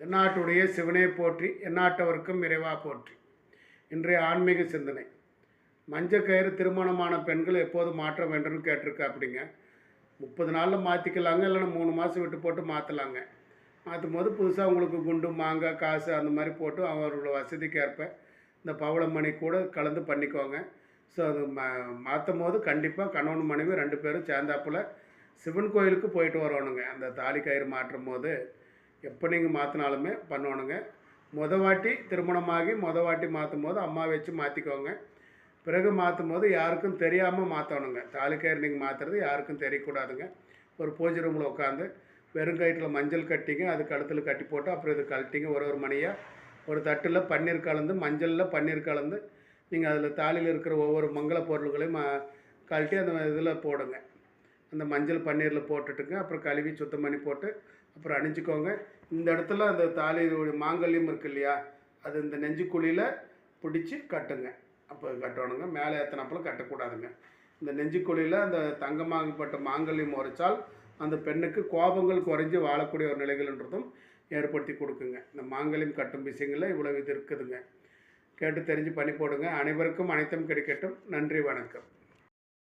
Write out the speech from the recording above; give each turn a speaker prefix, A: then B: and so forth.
A: தென்னாட்டுடைய சிவனே போற்றி எந்நாட்டவர்க்கும் இறைவா போற்றி. இன்றைய ஆன்மீக சிந்தனை. மஞ்சக்கயிறு திருமணமான பெண்கள் எப்போது மாற்ற வேண்டும்னு கேட்டிருக்கா அப்படிங்க முப்பது நாளில் மாற்றிக்கலாங்க இல்லைன்னா மூணு மாதம் விட்டு போட்டு மாற்றலாங்க மாற்றும் போது புதுசாக உங்களுக்கு குண்டு மாங்காய் காசு அந்த மாதிரி போட்டு அவர்களோட வசதிக்கு ஏற்ப இந்த பவளமணி கூட கலந்து பண்ணிக்கோங்க. ஸோ அது மா மாற்றும் போது கண்டிப்பாக கணவன் மனைவி ரெண்டு பேரும் சேர்ந்தாப்புல சிவன் கோயிலுக்கு போயிட்டு வரணுங்க. அந்த தாலி கயிறு மாற்றும் போது எப்போ நீங்கள் மாற்றினாலுமே பண்ணணுங்க முத வாட்டி திருமணமாகி முத வாட்டி மாற்றும் போது அம்மா வச்சு மாற்றிக்கோங்க பிறகு மாற்றும் போது யாருக்கும் தெரியாமல் மாற்றணுங்க தாலிக்கயிறு நீங்கள் மாற்றுறது யாருக்கும் தெரியக்கூடாதுங்க. ஒரு பூஜை ரூமில் உட்காந்து வெறும் கயிற்றில் மஞ்சள் கட்டிங்க அது கழுத்தில் கட்டி போட்டு அப்புறம் இது கழட்டிங்க. ஒரு ஒரு மணியாக ஒரு தட்டில் பன்னீர் கலந்து மஞ்சளில் பன்னீர் கலந்து நீங்கள் அதில் தாலியில் இருக்கிற ஒவ்வொரு மங்கள பொருள்களையும் கழட்டி அந்த இதில் போடுங்க. அந்த மஞ்சள் பன்னீரில் போட்டுட்டுங்க. அப்புறம் கழுவி சுத்தம் பண்ணி போட்டு அப்புறம் அணிஞ்சிக்கோங்க. இந்த இடத்துல அந்த தாலி மாங்கல்யம் இருக்கு இல்லையா? அது இந்த நெஞ்சுக்குழியில் பிடிச்சி கட்டுங்க. அப்போ கட்டணுங்க. மேலே ஏற்றினப்பெல்லாம் கட்டக்கூடாதுங்க. இந்த நெஞ்சுக்குழியில் அந்த தங்கமாகப்பட்ட மாங்கல்யம் உரைச்சால் அந்த பெண்ணுக்கு கோபங்கள் குறைஞ்சி வாழக்கூடிய ஒரு நிலைகள்ன்றதும் ஏற்படுத்தி கொடுக்குங்க. இந்த மாங்கல்யம் கட்டும் விஷயங்களில் இவ்வளவு இது இருக்குதுங்க. கேட்டு தெரிஞ்சு பண்ணி போடுங்க. அனைவருக்கும் அனைத்தும் கிடைக்கட்டும். நன்றி வணக்கம்.